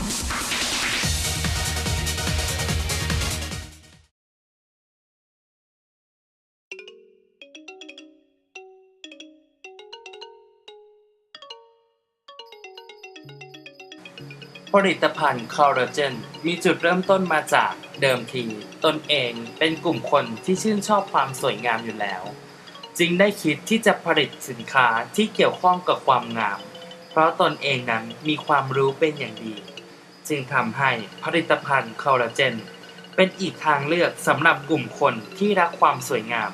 ผลิตภัณฑ์คอลลาเจนมีจุดเริ่มต้นมาจากเดิมที ตนเองเป็นกลุ่มคนที่ชื่นชอบความสวยงามอยู่แล้ว จึงได้คิดที่จะผลิตสินค้าที่เกี่ยวข้องกับความงาม เพราะตนเองนั้นมีความรู้เป็นอย่างดี จึงทำให้ผลิตภัณฑ์คอลลาเจน เป็นอีกทางเลือกสำหรับกลุ่มคนที่รักความสวยงาม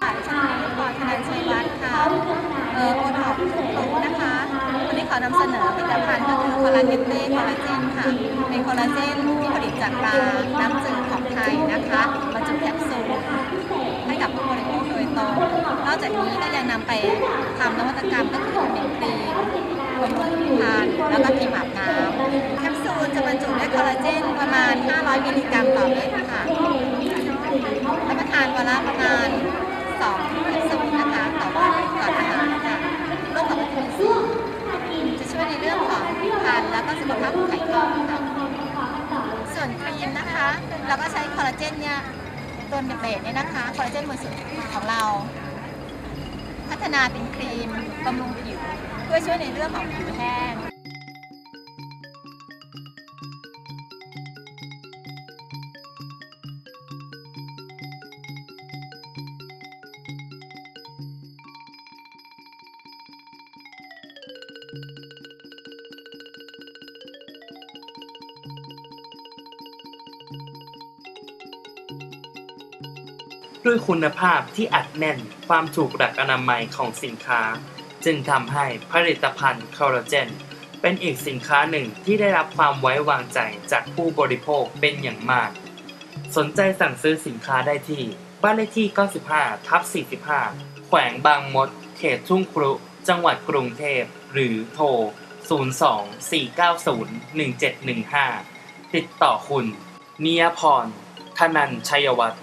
ค่ะดิฉันพรธนันชัยวัฒน์ค่ะ เอ่อโอท็อปรู้นะคะวั นนี้ขอนำเสนอผลิตภัณฑ์ก็คือคอลลาเจนเต้คอลลาเจนค่ะ เป็นคอลลาเจนที่ผลิตจากปลาน้ำจืดของไทยนะคะบรรจุแคปซูลให้กับผู้บริโภคโดยตรง นอกจากนี้ก็ยังนำไปทำนวัตกรรมก็คือเป็นครีมบำรุงผิวพรรณแล้วก็ครีมอาบน้ำแคปซูลจะบรรจุด้วยคอลลาเจนประมาณ 500 มิลลิกรัมต่อเม็ดค่ะ รับประทานวันละประมาณ2แคปซูลนะคะต่อวันก่อนอาหารค่ะร่วมกับวิตามินซีจะช่วยในเรื่องของผิวพรรณแล้วก็สุขภาพของไขข้อค่ะส่วนครีมนะคะ เราก็ใช้คอลลาเจนเนี่ยตัวเบสเนี่ยนะคะ คอลลาเจนบนสุดของเรา พัฒนาเป็นครีมบำรุงผิว เพื่อช่วยในเรื่องของผิวแห้ง ด้วยคุณภาพที่อัดแน่นความถูกหลักอนามัยของสินค้า จึงทำให้ผลิตภัณฑ์คอลลาเจนเป็นอีกสินค้าหนึ่งที่ได้รับความไว้วางใจจากผู้บริโภคเป็นอย่างมาก สนใจสั่งซื้อสินค้าได้ที่ บ้านเลขที่ 95 ทับ 45 แขวงบางมด เขตทุ่งครุ จังหวัดกรุงเทพ หรือโทร 02 490 1715 ติดต่อคุณ เนิยพร ธนันชัยวัฒน์